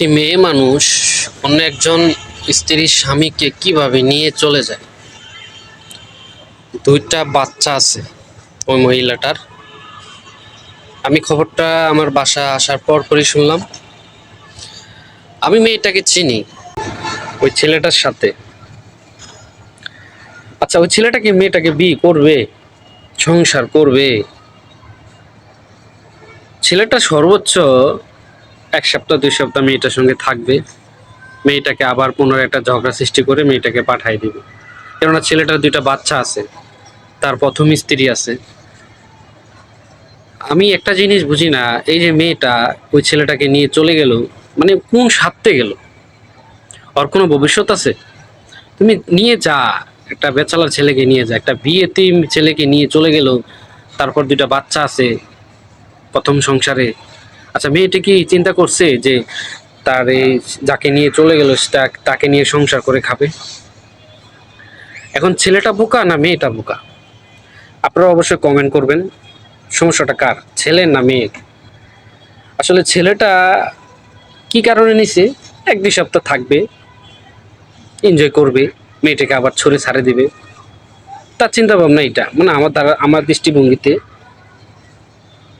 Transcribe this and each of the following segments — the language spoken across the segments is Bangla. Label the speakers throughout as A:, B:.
A: একটি মেয়ে মানুষ অন্য একজন স্ত্রীর স্বামীকে কীভাবে নিয়ে চলে যায়? দুইটা বাচ্চা আছে ওই মহিলাটার। আমি খবরটা আমার বাসা আসার পর পরই শুনলাম। আমি মেয়েটাকে চিনি, ওই ছেলেটার সাথে। আচ্ছা ওই ছেলেটাকে, মেয়েটাকে বিয়ে করবে, সংসার করবে। ছেলেটা সর্বোচ্চ এক সপ্তাহ, দুই সপ্তাহ মেয়েটার সঙ্গে থাকবে। মেয়েটাকে আবার পুনরায় একটা ঝগড়া সৃষ্টি করে মেয়েটাকে পাঠিয়ে দিবে। কেননা ছেলেটার দুইটা বাচ্চা আছে, তার প্রথম স্ত্রী আছে। আমি একটা জিনিস বুঝি না, এই যে মেয়েটা ওই ছেলেটাকে নিয়ে চলে গেল মানে কোন স্বার্থে গেল? ওর কোনো ভবিষ্যৎ আছে? তুমি নিয়ে যা, একটা বেচালার ছেলেকে নিয়ে যা, একটা বিয়েতে ছেলেকে নিয়ে চলে গেল, তারপর দুইটা বাচ্চা আছে, প্রথম সংসারে। আচ্ছা মেয়েটি কি চিন্তা করছে যে তার এই যাকে নিয়ে চলে গেল তাকে নিয়ে সংসার করে খাবে? এখন ছেলেটা বোকা না মেয়েটা বোকা? আপনারা অবশ্যই কমেন্ট করবেন, সমস্যাটা কার, ছেলে না মেয়ের আসলে ছেলেটা কি কারণে নিছে? এক দুই সপ্তাহ থাকবে এনজয় করবে, মেয়েটাকে আবার ছড়ে ছাড়ে দেবে। তার চিন্তা ভাবনা এটা মানে আমার দ্বারা, আমার দৃষ্টিভঙ্গিতে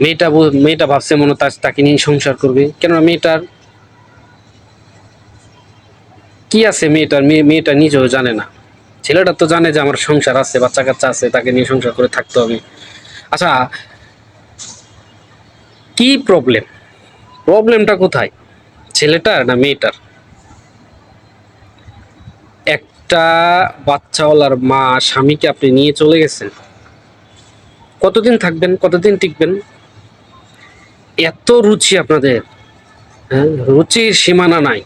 A: মেয়েটা মেয়েটা ভাবছে মনে তার তাকে নিয়ে সংসার করবে। কেননা মেয়েটার কি আছে মেয়েটার? মেয়ে মেয়েটা নিজেও জানে না। ছেলেটা তো জানে যে আমার সংসার আছে, বাচ্চা কাচ্চা আছে, তাকে নিয়ে সংসার করে থাকতে হবে। আচ্ছা কি প্রবলেম প্রবলেমটা কোথায়? ছেলেটার না মেয়েটার? একটা বাচ্চাওয়ালার মা স্বামীকে আপনি নিয়ে চলে গেছেন। কতদিন থাকবেন? কতদিন টিকবেন? এত রুচি আপনাদের হ্যাঁ? রুচির সীমানা নাই।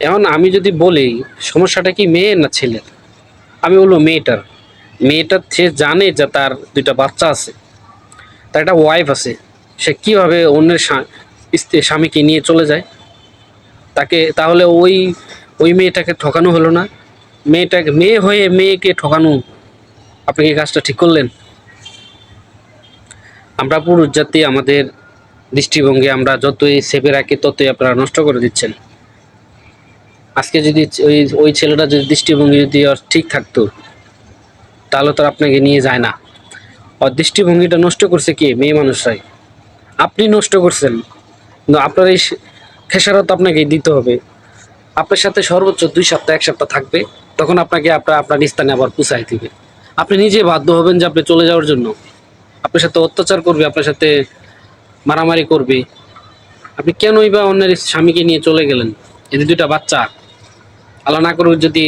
A: এখন আমি যদি বলি, সমস্যাটা কি মেয়ে না ছেলের আমি বলব মেয়েটার। মেয়েটার সে জানে যে তার দুইটা বাচ্চা আছে, তার একটা ওয়াইফ আছে। সে কীভাবে অন্যের স্বামীকে নিয়ে চলে যায়? তাকে, তাহলে ওই ওই মেয়েটাকে ঠকানো হলো না। মেয়েটাকে, মেয়ে হয়ে মেয়েকে ঠকানো। আপনি কি কাজটা ঠিক করলেন? আমরা পুরুষ জাতি, আমাদের দৃষ্টিভঙ্গি আমরা যতই সেভে রাখি, ততই আপনারা নষ্ট করে দিচ্ছেন। আজকে যদি ওই ওই ছেলেটা যদি দৃষ্টিভঙ্গি যদি ঠিক থাকতো, তাহলে তো আর আপনাকে নিয়ে যায় না। ওর দৃষ্টিভঙ্গিটা নষ্ট করছে কে? মেয়ে মানুষরাই। আপনি নষ্ট করছেন। কিন্তু আপনার এই খেসারত আপনাকে দিতে হবে। আপনার সাথে সর্বোচ্চ দুই সপ্তাহ, এক সপ্তাহ থাকবে। তখন আপনাকে আপনার আপনার স্থানে আবার পুষাই দিবে। আপনি নিজে বাধ্য হবেন যে আপনি চলে যাওয়ার জন্য। আপনার সাথে অত্যাচার করবে, আপনার সাথে মারামারি করবে। আপনি কেনই বা অন্যের স্বামীকে নিয়ে চলে গেলেন? এই যে দুইটা বাচ্চা, আল্লাহ না করে যদি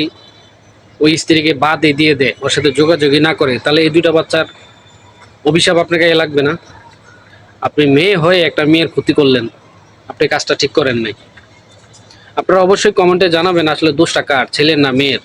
A: ওই স্ত্রীকে বাদে দিয়ে দেয়, ওর সাথে যোগাযোগই না করে, তাহলে এই দুইটা বাচ্চার অভিশাপ আপনার গায়ে লাগবে না? আপনি মেয়ে হয়ে একটা মেয়ের ক্ষতি করলেন, আপনি কাজটা ঠিক করেন নাই। আপনারা অবশ্যই কমেন্টে জানাবেন আসলে দোষটা কার, ছেলের না মেয়ের?